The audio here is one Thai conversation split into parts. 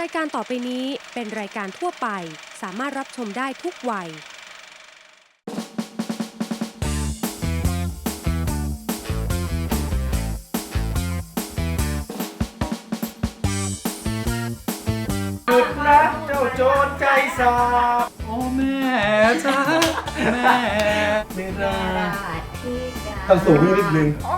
รายการต่อไปนี้เป็นรายการทั่วไป สามารถรับชมได้ทุกวัยหยุดนะเจ้าโจรใจสาบโอ้แม่จ้าแม่เมตาทำสูงนิดนึงอ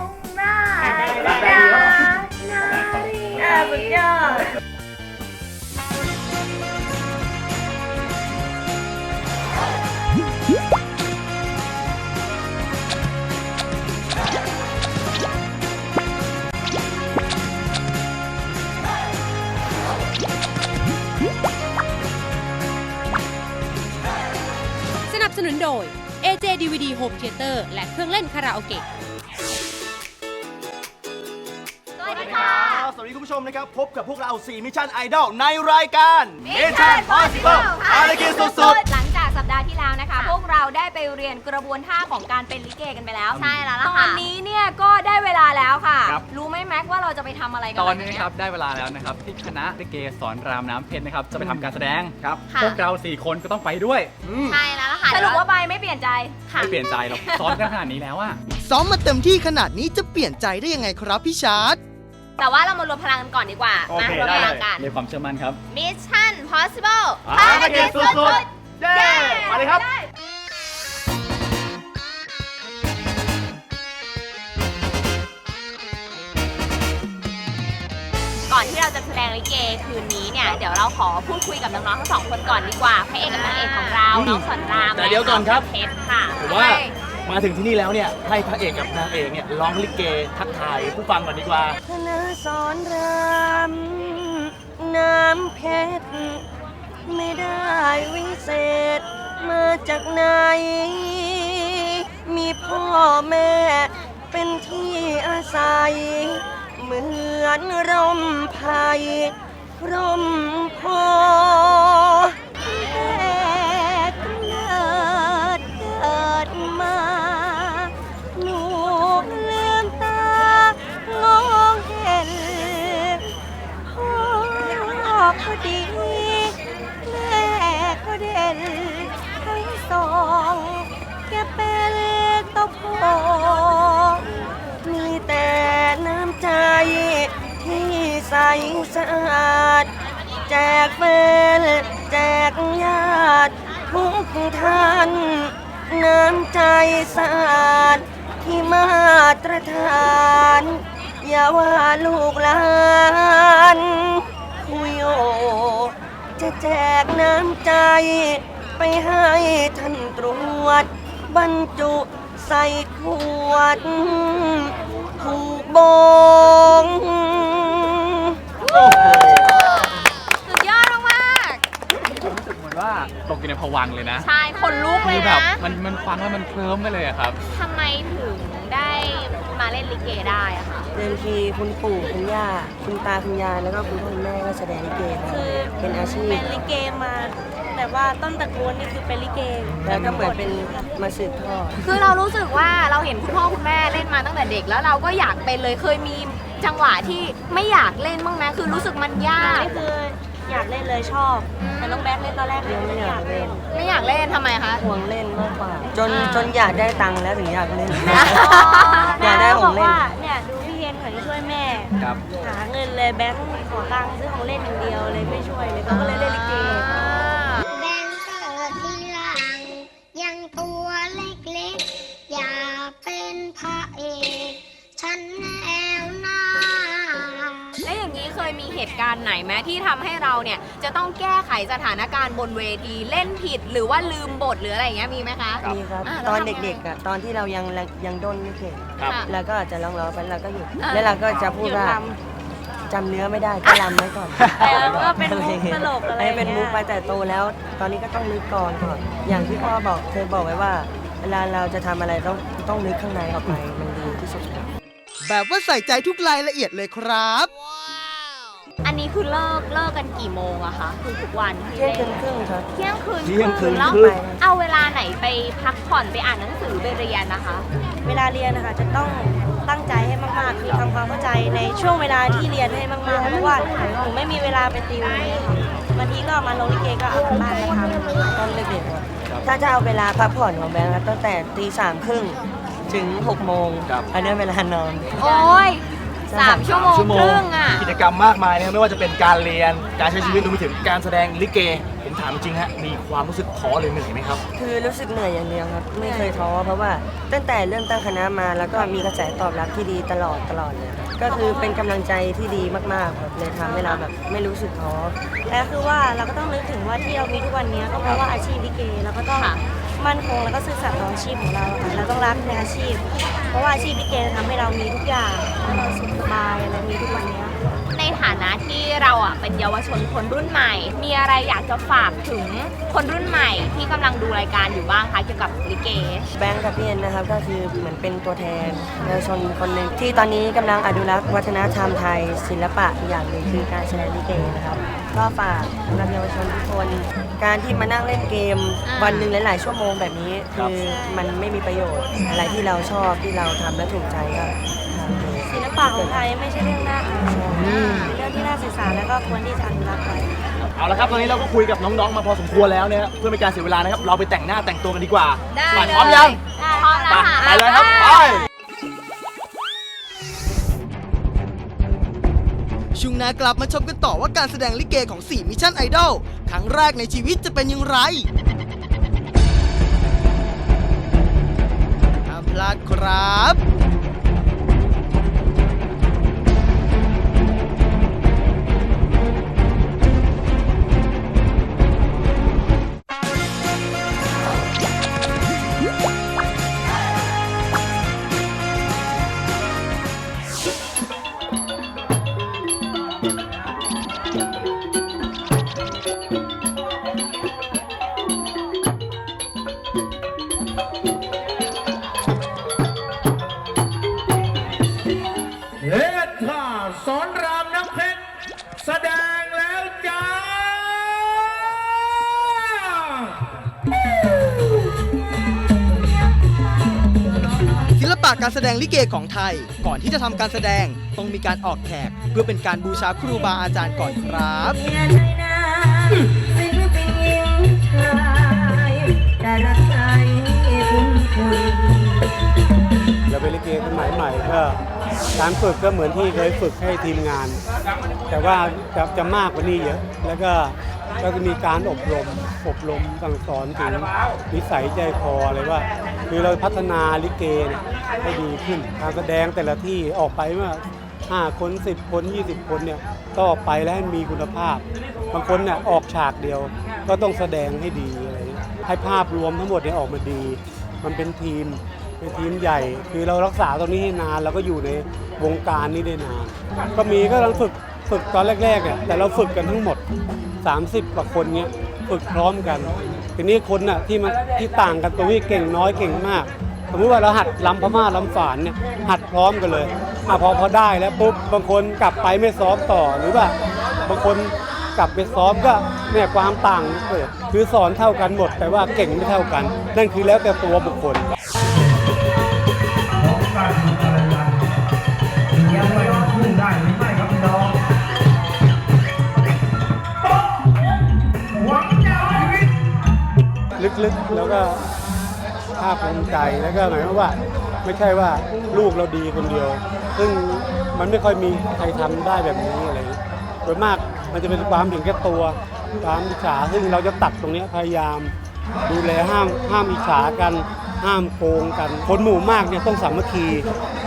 DVD Home Theater และเครื่องเล่นคาราโอเกะ สวัสดีค่ะสวัสดีคุณผู้ชมนะครับ พบกับพวกเรา4มิชชั่นไอดอลในรายการ Mission Possible ภารกิจสุด เราได้ไปเรียนกระบวนท่าของการเป็นลิเกกันไปแล้วใช่แล้วล่ะค่ะตอนนี้เนี่ยก็ได้เวลาแล้วค่ะรู้ไหมแม็กว่าเราจะไปทำอะไรกันตอนนี้นะครับได้เวลาแล้วนะครับที่คณะลิเกสอนรามน้ำเพชรนะครับจะไปทำการแสดงครับค่ะ พวกเราสี่คนก็ต้องไปด้วยใช่แล้วล่ะค่ะสรุปว่าใบไม่เปลี่ยนใจ ค่ะ ไม่เปลี่ยนใจหรอกซ้อมกันขนาดนี้แล้วอะซ้อมมาเต็มที่ขนาดนี้จะเปลี่ยนใจได้ยังไงครับพี่ชาร์ต แต่ว่าเรามารวมพลังกันก่อนดีกว่าโอมาเครวมได้พเลลังยกัน มีความเชื่อมั่นครับ Mission Possible ภารกิจสุดๆ เย้มาเลยครับก่อ เราจะแสดงลิเกคืนนี้เนี่ยเดี๋ยวเราขอพูดคุยกับน้องๆทั้งสองคนก่อนดีกว่าพระเอกกับนางเอกของเราน้องสอนรามแต่เดี๋ยวก่อนครับและงเพชรค่ะ ผมว่ามาถึงที่นี่แล้วเนี่ยให้พระเอกกับนางเอกเนี่ยร้องลิเกทักทายผู้ฟังก่อนดีกว่าคณะสอนรามน้ำเพชร ไม่ได้วิเศษ มาจากไหน มีพ่อแม่เป็นที่อาศัย เหมือนร่มไผ่ร่มโพแต่กำเนิดเกิดมาหนูลืมตามองเห็นพ่อก็ดีแม่ก็เด่นทั้งสองแกเป็นตะโพงมีแต่น้ำใจ ที่ใสสะอาด แจกเป็นแจกญาติทุกท่าน น้ำใจสะอาด ที่มาตรฐาน อย่าว่าลูกหลานคุยโอจะแจกน้ำใจ ไปให้ท่านตรวจ บรรจุใส่ขวดถู บง สุดยอดมากผมรู้สึกเหมือนว่าตกอยู่ในภวังค์เลยนะๆใช่ คนลุกเลคืยอแบนะบมันมันฟังแล้วมันเคลิ้มไปเลยอะครับ ทำไมถึง ได้มาเล่นลิเกได้อะคะเดิมทีคุณปู่คุณย่าคุณตาคุณยายแล้วก็คุณพ่อคุณแม่ก็แสดงลิเกมาคือเป็นอาชีพเป็นลิเกมาแต่ว่าต้นตระกูลนี่คือเป็นลิเกแล้วก็เหมือนเป็นมาสืบทอดคือเรารู้สึกว่าเราเห็นคุณพ่อคุณแม่เล่นมาตั้งแต่เด็ก แล้วเราก็อยากเป็นเลยเคยมีจังหวะที่ไม่อยากเล่นบ้างไหมคือรู้สึกมันยาก นี่คือ อยากเล่นเลยชอบ แต่น้องแบ๊กเล่นตอนแรกยังไม่อยากเล่นไม่อยากเล่นทำไมคะ ห่วงเล่นมากกว่า จนอ่า จนอยากได้ตังค์แล้วถึงอยากเล่นอ๋ออยากได้แม่ขบอองกเล่นว่าเนี่ยดูพี่เย็นเขาจะช่วยแม่ ครับ หาเงินเลยแบงค์ขอตังค์ซื้อของเล่นอย่างเดียวเลยไม่ช่วยเลยเขาก็เลยเล่นลิเก เคยมีเหตุการณ์ไหนไหมที่ทำให้เราเนี่ยจะต้องแก้ไขสถานการณ์บนเวทีเล่นผิดหรือว่าลืมบทหรืออะไรอย่างเงี้ยมีไหมคะมีครับอ่าตอนแล้วทำไงเด็กๆอะตอนที่เรายังยังด้นไม่เก่งครับ ค่ะแล้วก็อาจจะร้องๆไปแล้วก็หยุดอ่า แล้วเราก็จะพูดว่าหยุดลจำเนื้อไม่ได้ก็ลำไว้ก่อนเออก็เป็นมุกตลกอะไรให้อย่างเป็นเงี้ยมุกไปแต่โตแล้ว ตอนนี้ก็ต้องนึกก่อนก่อน อย่างที่พ่อบอกเคยบอกไว้ว่า เวลาเราจะทำอะไรต้องต้องนึกข้างในออกไปมันดีที่สุดครับ แบบว่าใส่ใจทุกรายละเอียดเลยครับ อันนี้คือเลิกเลิกกันกี่โมงอะคะคือทุกวันที่เที่ยงคืเล่นนครึ่งครับ เที่ยงคืนเที่ยงคืนแล้วครึ่ง เอาเวลาไหนไปพักผ่อนไปอ่านหนังสือไปเรียนนะคะ เวลาเรียนนะคะจะต้องตั้งใจให้มากๆ คือทำความเข้าใจในช่วงเวลาที่เรียนให้มากๆ เพราะว่าหนูไม่มีเวลาไปติวอย่างเงี้ยค่ะบางทีก็มาลงลิเกก็เอากลับบ้านมาทำตอนเด็กๆอะถ้าจะเอาเวลาพักผ่อนของแบงค์อะตั้งแต่ตีสามครึ่งถึงหกโมงครับ อันนี้เวลานอน โอ้ย สามชั่วโมงชั่วโมคงรึ่งอะ กิจกรรมมากมายนะครับไม่ว่าจะเป็นการเรียนการใช้ชีวิตรวมไปถึงการแสดงลิเกผมถามจริงๆฮะมีความรู้สึกท้อหรือเหนื่อยไหมครับ คือรู้สึกเหนื่อยอย่างเดียวครับ ไม่เคยท้อเพราะว่าตั้งแต่เริ่มตั้งคณะมาแล้วก็มีกระแสตอบรับที่ดีตลอดตลอดเลยครับก็คือเป็นกำลังใจที่ดีมากๆครับเลยทำให้เราแบบไม่รู้สึกท้อ และคือว่าเราก็ต้องนึกถึงว่าที่เรามีทุกวันนี้ก็เพราะว่าอาชีพลิเกเราก็ต้องค่ะมั่นคงแล้วก็ซื่อสัตย์ต่ออาชีพของเราค่ะเราต้องรักในอาชีพ เพราะว่าอาชีพลิเกทำให้เรามีทุกอย่างให้เราสุขสบายอะไรมีทุกวันนี้ในฐา เราอะเป็นเยาวชนคนรุ่นใหม่ มีอะไรอยากจะฝากถึงคนรุ่นใหม่ที่กำลังดูรายการอยู่บ้างคะเกี่ยวกับลิเก แบงค์กับพี่เอ็นนะครับก็คือเหมือนเป็นตัวแทนเยาวชนคนหนึ่งที่ตอนนี้กำลังอนุรักษ์วัฒนธรรมไทย ศิลปะอีกอย่างหนึ่งคือการแสดงลิเกนะครับก็ฝากสำหรับเยาวชนทุกคน การที่มานั่งเล่นเกมอ่า วันหนึ่งหลาย ๆ ชั่วโมงแบบนี้ครับคือมันไม่มีประโยชน์อะไรที่เราชอบที่เราทำและถูกใจก็ทำเลยศิลปะของไทยไม่ใช่เรื่องน่าอายเป็ นเรื่องที่น่าศึกษาแล้วก็ควรที่จะอนุรักษ์ไว้ เอาละครับตอนนี้เราก็คุยกับน้องๆมาพอสมควรแล้วเนี่ยเพื่อไม่การเสียเวลานะครับ เราไปแต่งหน้าแต่งตัวกันดีกว่าได้ไปเลยพร้อมยังพร้อมแล้วค่ะ ไปเลยครับไปช่วงหน้ากลับมาชมกันต่อว่าการแสดงลิเกของ4มิชชั่นไอดอลครั้งแรกในชีวิตจะเป็นอย่างไรห้ามพลาดครับ เลดข่าสอนรามน้ำเพชรแสดงแล้วจ้า ศิลปะการแสดงลิเกของไทย ก่อนที่จะทำการแสดงต้องมีการออกแขก เพื่อเป็นการบูชาครูบาอาจารย์ก่อนครับ เราเป็นลิเกสมัยใหม่ก็ การฝึกก็เหมือนที่เคยฝึกให้ทีมงาน แต่ว่าจะจะมากกว่านี้เยอะ แล้วก็ก็จะมีการอบรม อบรมสั่งสอนถึงนิสัยใจคออะไรว่า คือเราพัฒนาลิเกเนี่ยให้ดีขึ้น การแสดงแต่ละที่ออกไปเมื่อ5คน 10 คน 20 คนเนี่ยก็ออกไปแล้วให้มีคุณภาพ บางคนเนี่ยออกฉากเดียว ก็ต้องแสดงให้ดีอะไรให้ภาพรวมทั้งหมดเนี่ยออกมาดี มันเป็นทีม เป็นทีมใหญ่ คือเรารักษาตรงนี้ให้นานเราก็อยู่ในวงการนี้ได้นาน ก็มีก็ลังฝึกฝึกตอนแรกๆเนี่ยแต่เราฝึกกันทั้งหมด 30กว่าคนเนี้ยฝึกพร้อมกัน ทีนี้คนน่ะที่มันที่ต่างกันตรงนี้เก่งน้อยเก่งมาก สมมติว่าเราหัดลำพม่าลำฝานเนี่ยหัดพร้อมกันเลยอะพอพอได้แล้วปุ๊บบางคนกลับไปไม่ซ้อมต่อหรือว่าบางคนกลับไปซ้อมก็เนี่ยความต่างเกิดคือสอนเท่ากันหมด แต่ว่าเก่งไม่เท่ากัน นั่นคือแล้วแต่ตัวบุคคล ลึกๆ แล้วก็ภาคภูมิใจแล้วก็หมายความว่า ไม่ใช่ว่าลูกเราดีคนเดียว ซึ่งมันไม่ค่อยมีใครทำได้แบบนี้อะไรอย่างเงี้ยโดยมากมันจะเป็นความเห็นแก่ตัวความอิจฉาซึ่งเราจะตัดตรงเนี้ยพยายาม ดูแลห้ามห้ามอิจฉากัน ห้ามโกงกัน คนหมู่มากเนี่ยต้องสามัคคี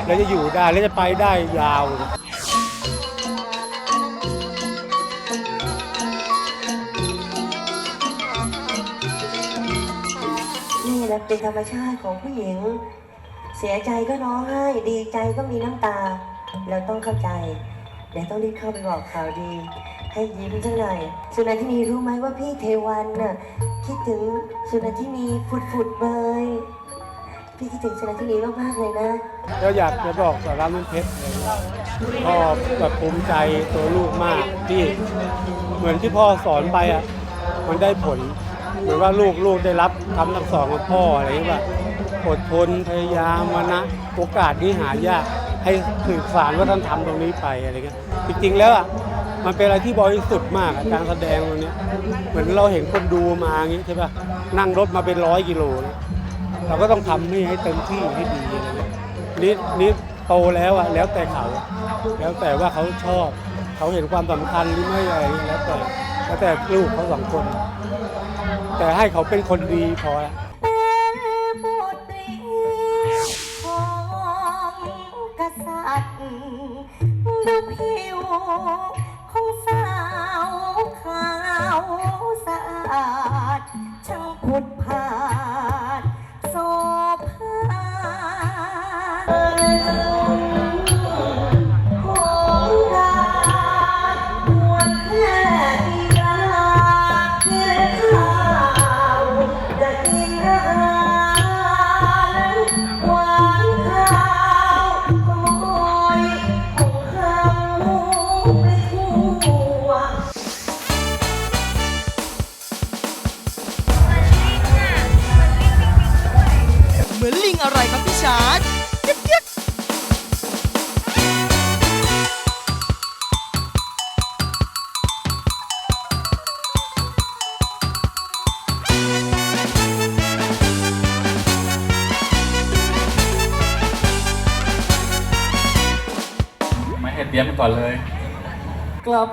แล้วจะอยู่ได้ แล้วจะไปได้ยาวนี่แหละเป็นธรรมชาติของผู้หญิง เสียใจก็ร้องไห้ ดีใจก็มีน้ำตา เราต้องเข้าใจ เดี๋ยวต้องรีบเข้าไปบอกข่าวดี ให้ยิ้มสักหน่อยสุนันทินีรู้ไหมว่าพี่เทวันน่ะคิดถึงสุนันทินีฝุดฝุดๆเบย พี่คิดถึงสุนันทินีมากๆเลยนะ ก็อยากจะบอกสารามน้ำเพชรเลยพ่อแบบภูมิใจตัวลูกมากที่เหมือนที่พ่อสอนไปอะมันได้ผล เหมือนว่าลูกลูกได้รับคำสั่งสอนของพ่ออะไรอย่างเงี้ยว่าอดทนพยายามมานะ โอกาสนี้หายากให้สืบสารวัฒนธรรมตรงนี้ไปอะไรเงี้ยจริงๆแล้วอะมันเป็นอะไรที่บริสุทธิ์มากอะการแสดงตรงนี้ยเหมือนเราเห็นคนดูมาอย่างงี้ใช่ป่ะนั่งรถมาเป็นร้อยกิโลนะ เราก็ต้องทำให้ให้เต็มที่ให้ดีอะไรเงี้ยนี่นี่โตแล้วอะแล้วแต่เขา แล้วแต่ว่าเขาชอบ เขาเห็นความสำคัญหรือไม่อะไรแล้วแต่แล้วแต่ลูกเขาสองคน แต่ให้เขาเป็นคนดีพอละกษัตริย์ดูผิวของสาวขาวสะอาดช่างผุดผา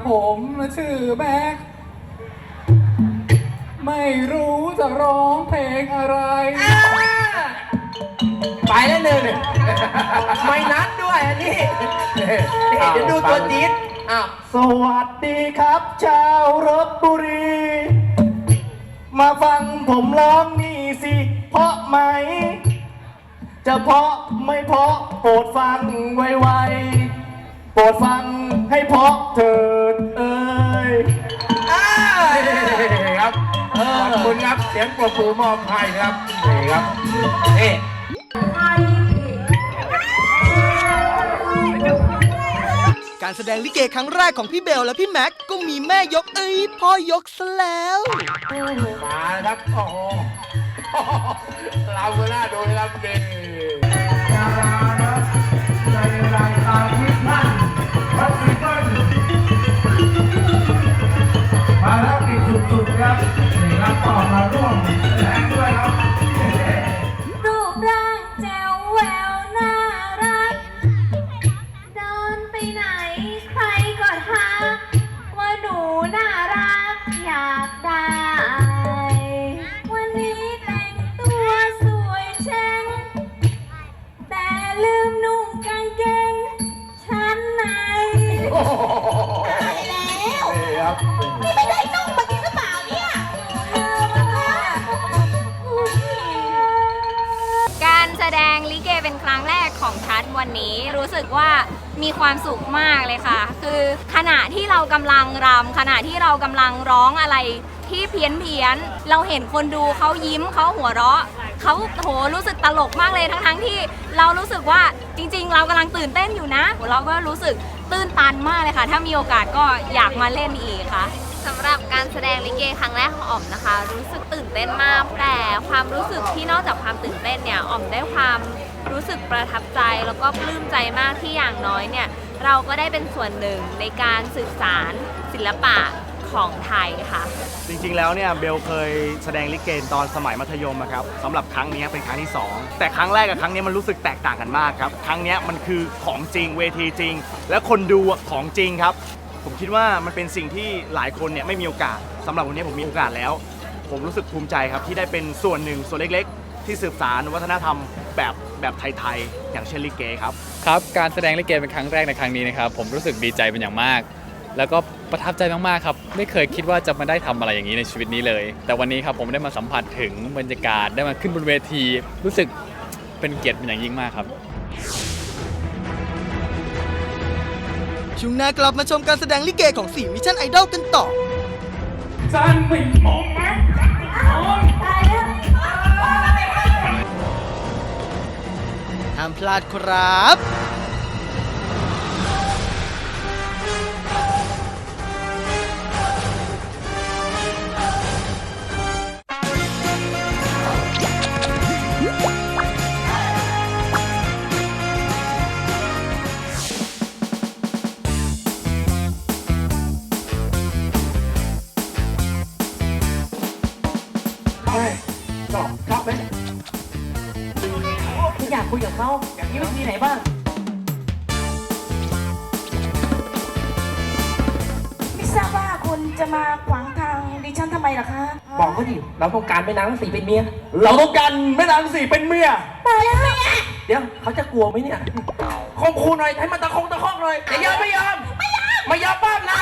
ผมชื่อแม็กไม่รู้จะร้องเพลงอะไร ไปแล้วหนึ่งไม่นัดด้วยอันนี้เดี๋ยวดูตัวจี๊ดอ้าวสวัสดีครับชาวรบบุรี มาฟังผมร้องนี่สิ เพราะไหม จะเพราะไม่เพราะโปรดฟังไวๆโปรดฟังให้เพราะเถิดเอ้ยครับขอบคุณครับเสียงปรบมือมอบให้ครับนี่ครับเอ๊การแสดงลิเกครั้งแรกของพี่เบลและพี่แม็กก็มีแม่ยกเอ้ยพ่อยกซะแล้วมาครับโอ้โหเราก็น่าดูนะครับเด็ก นี่ครั นี้รู้สึกว่ามีความสุขมากเลยค่ะ คือขณะที่เรากำลังรำขณะที่เรากำลังร้องอะไรที่เพี้ยนเพียนๆเราเห็นคนดูเขายิ้มเขาหัวเราะเขาโหรู้สึกตลกมากเลยทั้งๆที่เรารู้สึกว่าจริง ๆ เรากำลังตื่นเต้นอยู่นะ เราก็รู้สึกตื้นตันมากเลยค่ะ ถ้ามีโอกาสก็อยากมาเล่นอีกค่ะ สำหรับการแสดงลิเกครั้งแรกของอ๋อมนะคะ รู้สึกตื่นเต้นมากแต่ความรู้สึกที่นอกจากความตื่นเต้นเนี่ยอ๋อมได้ความ รู้สึกประทับใจแล้วก็ปลื้มใจมากที่อย่างน้อยเนี่ยเราก็ได้เป็นส่วนหนึ่งในการสื่อสารศิลปะของไทยค่ะ จริงๆ แล้วเนี่ยเบลเคยแสดงลิเกตอนสมัยมัธยมอะครับสำหรับครั้งนี้เป็นครั้งที่ 2 แต่ครั้งแรกกับครั้งนี้มันรู้สึกแตกต่างกันมากครับ ครั้งนี้มันคือของจริงเวทีจริง และคนดูของจริงครับ ผมคิดว่ามันเป็นสิ่งที่หลายคนเนี่ยไม่มีโอกาสสำหรับวันนี้ผมมีโอกาสแล้ว ผมรู้สึกภูมิใจครับที่ได้เป็นส่วนหนึ่งส่วนเล็กๆ ที่สืบสารวัฒนธรรมแบบแบบไทยๆ อย่างเช่นลิเกครับ ครับ การแสดงลิเกเป็นครั้งแรกในครั้งนี้นะครับ ผมรู้สึกดีใจเป็นอย่างมาก แล้วก็ประทับใจมากๆครับ ไม่เคยคิดว่าจะมาได้ทำอะไรอย่างนี้ในชีวิตนี้เลย แต่วันนี้ครับผมได้มาสัมผัสถึงบรรยากาศได้มาขึ้นบนเวที รู้สึกเป็นเกียรติเป็นอย่างยิ่งมากครับช่วงหน้ากลับมาชมการแสดงลิเกของ4มิชชั่นไอดอลกันต่อจันไม่มองนะ ห้ามพลาดครับเฮ้ยจอบครับไหม เขาอย่างนี้วิธีไหนบ้าง ไม่ทราบว่าคุณจะมาขวางทางดิฉันทำไมล่ะคะบอกเขาดิเราต้องการแม่นางทั้งสี่เป็นเมีย เราต้องการแม่นางสี่เป็นเมียเดี๋ยวเขาจะกลัวไหมเนี่ยคมคูหน่อยให้มันตะคงตะคอกหน่อยจะยอมไม่ยอม ไม่ยอมไม่ยอมป้ามนะ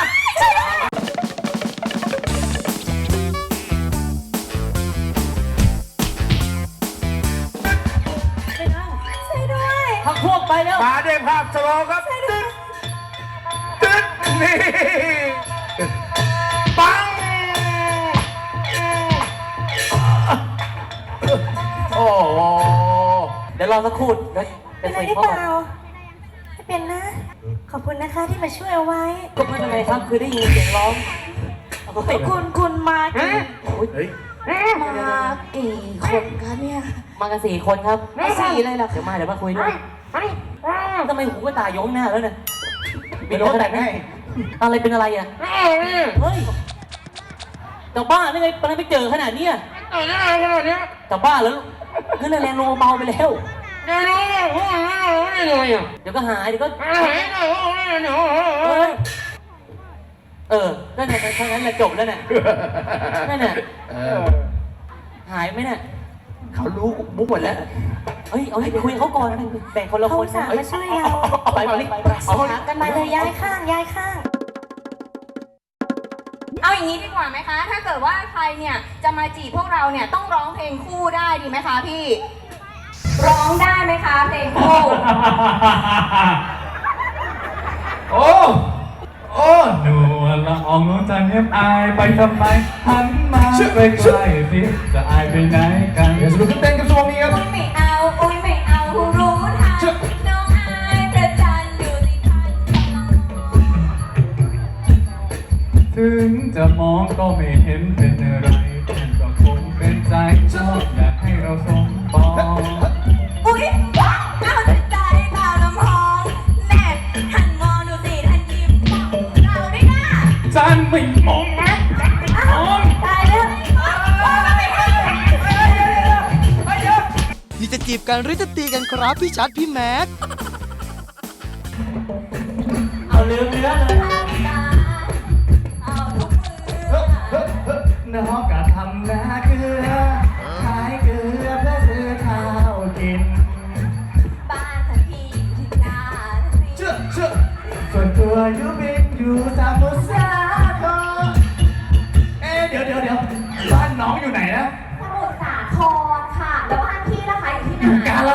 วกไปแล้วมาด้วยภาพสโลว์ครับตึ๊ดตึ๊ดนี่ปัง โอ้โหเดี๋ยวรอสักครู่เดี๋ยวจะเป็นไรคุยหรือพ่อเปล่าไม่เป็นนะ ขอบคุณนะคะที่มาช่วยเอาไว้ ก็ไม่เป็นไรครับคือได้ยินเสียงร้องเอาไว้คุณคุณมากี่เฮ้ยมากี่คนคะเนี่ยมากันสี่คนครับสี่เลยเหรอเดี๋ยวมาเดี๋ยวมาคุยด้วย ทำไมหูก็ตายกหน้าแล้วเนี่ยมีโน้ตขนาดนี้อะไรเป็นอะไรอะเฮ้ยจะบ้าได้ไงอะไรไปเจอขนาดเนี้ยจะบ้าแล้วขึ้นแรงลงเบาไปแล้ว เดี๋ยวก็หายเดี๋ยวก็เออเออนั่นแหละแค่นั้นแหละจบแล้วเนี่ยนั่นน่ะเออหายไหมเนี่ย เขารู้มุกหมดแล้วเฮ้ย เอาให้คุยกับเขาก่อนนะแบ่งคนละเขาคอุนตส่าห์มาช่วยเราไปไปไปไปเอาหากันมาเลยย้ายข้างย้ายข้าง เอาอย่างนี้ดีกว่าไหมคะ ถ้าเกิดว่าใครเนี่ยจะมาจีบพวกเราเนี่ยต้องร้องเพลงคู่ได้ดีไหมคะพี่ ร้องได้ไหมคะเพลงคู่ โอ้ โอ้ หนู ละอองน้องจันเห็บอายไปทำไมหันมาใกล้ๆสิจะอายไปไหนกันเดี๋ยวสนุกขึ้นเต้นกันช่วงนี้ครับอุ้ยไม่เอาอุ้ยไม่เอารู้ทันน้องอายพระจันทร์อยู่ที่ทันกำลังมองถึงจะมองก็ไม่เห็นเป็นอะไรแต่ก็คงเป็นใจชอบอยากให้เราสมปอง จันไม่มองนะมองตายแล้วนี่จะจีบกันหรือจะตีกันครับพี่ชัดพี่แม็ก เอาลืมเนื้อเลยเอาทุกมือน้องก็ทำนาเกลือขายเกลือเพื่อซื้อข้าวกิน บ้านทันทีที่หน้าทันทีเชื่อเชื่อส่วนตัวอยู่บิ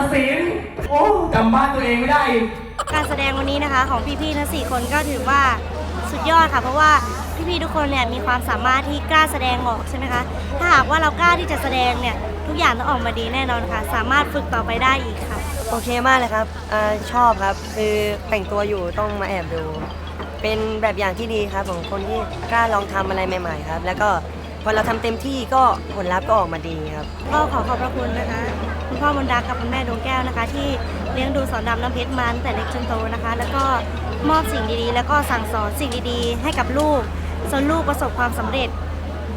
นกาลสินธุ์โอ้จำบ้านตัวเองไม่ได้อีกการแสดงวันนี้นะคะ ของพี่ๆทั้งสี่คนก็ถือว่าสุดยอดค่ะ เพราะว่าพี่ๆทุกคนเนี่ยมีความสามารถที่กล้าแสดงออกใช่ไหมคะ ถ้าหากว่าเรากล้าที่จะแสดงเนี่ยทุกอย่างต้องออกมาดีแน่นอนค่ะ สามารถฝึกต่อไปได้อีกค่ะ โอเคมากเลยครับอาชอบครับ คือแต่งตัวอยู่ต้องมาแอบดู เป็นแบบอย่างที่ดีครับของคนที่กล้าลองทำอะไรใหม่ ๆ ครับ แล้วก็ พอเราทำเต็มที่ก็ผลลัพธ์ก็ออกมาดีครับก็ขอขอบพระคุณนะคะ คุณพ่อมนต์รักกับคุณแม่ดวงแก้วนะคะ ที่เลี้ยงดูสอนดำน้ำเพชรมาตั้งแต่เล็กจนโตนะคะ แล้วก็มอบสิ่งดีๆ แล้วก็สั่งสอนสิ่งดีๆ ให้กับลูกจนลูกประสบความสำเร็จ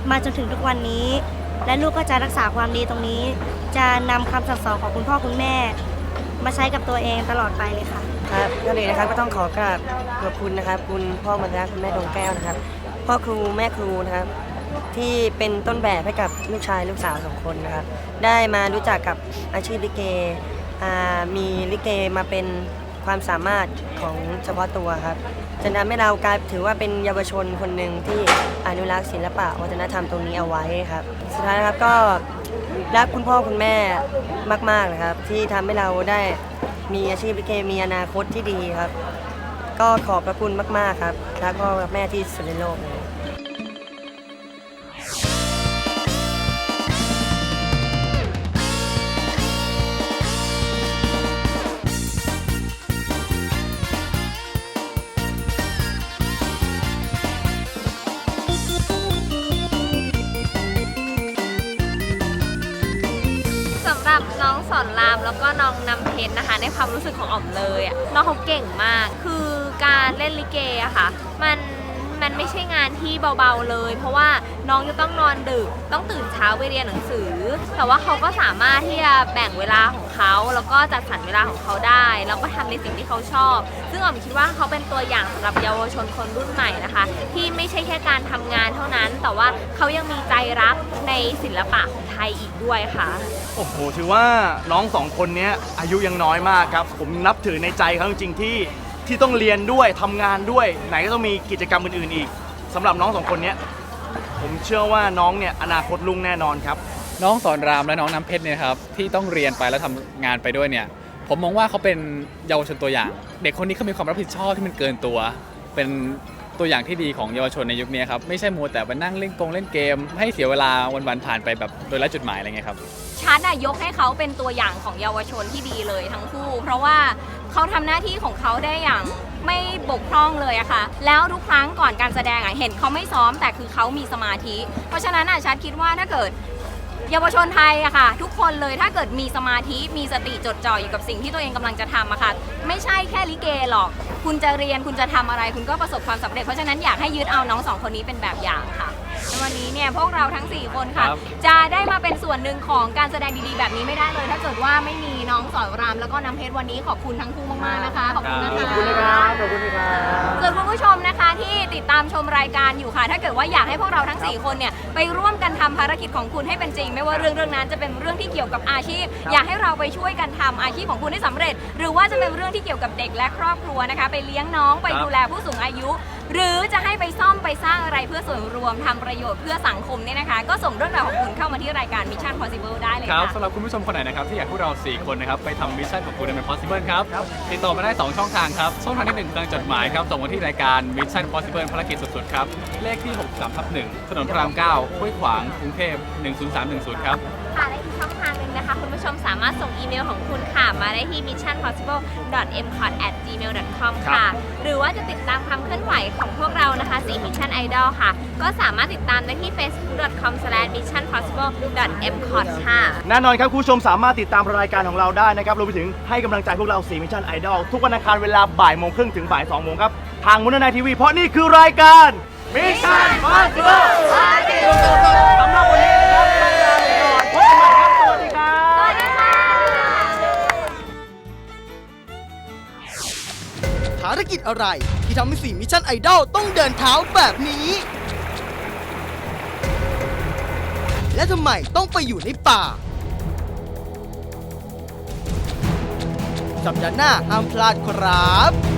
มาจนถึงทุกวันนี้ และลูกก็จะรักษาความดีตรงนี้ จะนำคำสั่งสอนของคุณพ่อคุณแม่ มาใช้กับตัวเองตลอดไปเลยค่ะครับก็เลยนะครับก็ต้องขอกราบขอบคุณนะครับ คุณพ่อมรดาคุณแม่ดวงแก้วนะครับพ่อครูแม่ครูนะครับ ที่เป็นต้นแบบให้กับลูกชายลูกสาวสองคนนะครับ ได้มารู้จักกับอาชีพลิเกมีลิเกมาเป็นความสามารถของเฉพาะตัวครับจนทำให้เรากลายถือว่าเป็นเยาวชนคนหนึ่งที่อนุรักษ์ศิลปะวัฒนธรรมตรงนี้เอาไว้ครับ สุดท้ายนะครับก็รักคุณพ่อคุณแม่มากๆนะครับ ที่ทำให้เราได้มีอาชีพลิเกมีอนาคตที่ดีครับ ก็ขอบพระคุณมาก ๆ ครับรักพ่อกับแม่ที่สุดในโลกเลย คะในความรู้สึกของอ๋อมเลยอะน้องเขาเก่งมาก คือการเล่นลิเกอะค่ะ มันมันไม่ใช่งานที่เบาๆเลย เพราะว่า น้องจะต้องนอนดึก ต้องตื่นเช้าไปเรียนหนังสือ แต่ว่าเขาก็สามารถที่จะแบ่งเวลาของเขาแล้วก็จัดสรรเวลาของเขาได้ แล้วก็ทำในสิ่งที่เขาชอบ ซึ่งอ๋อมคิดว่าเขาเป็นตัวอย่างสำหรับเยาวชนคนรุ่นใหม่นะคะ ที่ไม่ใช่แค่การทำงานเท่านั้น แต่ว่าเขายังมีใจรักในศิลปะของไทยอีกด้วยค่ะ โอ้โห ถือว่าน้องสองคนนี้อายุยังน้อยมากครับ ผมนับถือในใจเขาจริงๆที่ที่ต้องเรียนด้วยทำงานด้วย ไหนก็ต้องมีกิจกรรมอื่นๆอีกสำหรับน้องสองคนนี้ ผมเชื่อว่าน้องเนี่ยอนาคตลุงแน่นอนครับ น้องสอนรามและน้องน้ำเพชรเนี่ยครับที่ต้องเรียนไปแล้วทำงานไปด้วยเนี่ย ผมมองว่าเขาเป็นเยาวชนตัวอย่าง เด็กคนนี้เขามีความรับผิดชอบที่มันเกินตัว เป็นตัวอย่างที่ดีของเยาวชนในยุคนี้ครับไม่ใช่มัวแต่ไปนั่งเล่นกงเล่นเกม ให้เสียเวลาวันๆผ่านไปแบบโดยไร้จุดหมายอะไรเงี้ยครับชัดอะยกให้เขาเป็นตัวอย่างของเยาวชนที่ดีเลยทั้งคู่ เพราะว่า เขาทำหน้าที่ของเขาได้อย่างไม่บกพร่องเลยอะค่ะ แล้วทุกครั้งก่อนการแสดงอะเห็นเขาไม่ซ้อมแต่คือเขามีสมาธิ เพราะฉะนั้นอะชัดคิดว่าถ้าเกิดเยาวชนไทยอะค่ะ ทุกคนเลยถ้าเกิดมีสมาธิมีสติจดจ่ออยู่กับสิ่งที่ตัวเองกำลังจะทำอะค่ะ ไม่ใช่แค่ลิเกหรอก คุณจะเรียนคุณจะทำอะไร คุณก็ประสบความสำเร็จเพราะฉะนั้นอยากให้ยึดเอาน้องสองคนนี้เป็นแบบอย่างค่ะ วันนี้เนี่ยพวกเราทั้ง 4 คนค่ะ ครับ จะได้มาเป็นส่วนหนึ่งของการแสดงดีๆ แบบนี้ไม่ได้เลย ถ้าเกิดว่าไม่มีน้องสอนรามแล้วก็น้ำเพชรวันนี้ขอบคุณทั้งคู่มากๆนะคะ ขอบคุณนะคะ ขอบคุณนะครับ ขอบคุณครับ ส่วนคุณผู้ชมนะคะที่ติดตามชมรายการอยู่ค่ะ ถ้าเกิดว่าอยากให้พวกเราทั้ง 4 คนเนี่ยไปร่วมกันทำภารกิจของคุณให้เป็นจริง ไม่ว่าเรื่องเรื่องนั้นจะเป็นเรื่องที่เกี่ยวกับอาชีพ อยากให้เราไปช่วยกันทำอาชีพของคุณให้สำเร็จ หรือว่าจะเป็นเรื่องที่เกี่ยวกับเด็กและครอบครัวนะคะ ไปเลี้ยงน้องไปครับดูแลผู้สูงอายุ หรือจะให้ไปซ่อมไปสร้างอะไรเพื่อส่วนรวมทำประโยชน์เพื่อสังคมเนี่ยนะคะ ก็ส่งเรื่องราวของคุณเข้ามาที่รายการ Mission Possible ได้เลยครับค่ะ สำหรับคุณผู้ชมคนไหนนะครับที่อยากให้พวกเรา 4 คนนะครับไปทำมิชชั่นของคุณใน Possible ครับ ติดต่อมาได้ 2 ช่องทางครับ ช่องทางที่ 1 ทางจดหมายครับส่งมาที่รายการ Mission Possible ภารกิจสุดๆครับ เลขที่ 63ทับ1ถนนพระราม 9 ห้วยขวางกรุงเทพ 10310 ครับ ชมสามารถส่งอีเมลของคุณค่ะ มาได้ที่ missionpossible.mcot@gmail.com ค่ะ หรือว่าจะติดตามความเคลื่อนไหวของพวกเรานะคะสี Mission Idol ค่ะ ก็สามารถติดตามได้ที่ facebook.com/missionpossible.mcot ค่ะ แน่นอนครับคุณผู้ชมสามารถติดตามรายการของเราได้นะครับรวมไปถึงให้กำลังใจพวกเราสีมิชชั่นไอดอลทุกวันอังคารเวลาบ่ายโมงครึ่งถึงบ่ายสองโมงครับ ทางมุนนายทีวีเพราะนี่คือรายการมิชชั่นมาสเตอร์สำหรับวันนี้ารกิจอะไร ที่ทำให้สี่มิชชั่นไอดอลต้องเดินเท้าแบบนี้ และทำไมต้องไปอยู่ในป่า สัปดาห์หน้าห้ามพลาดครับ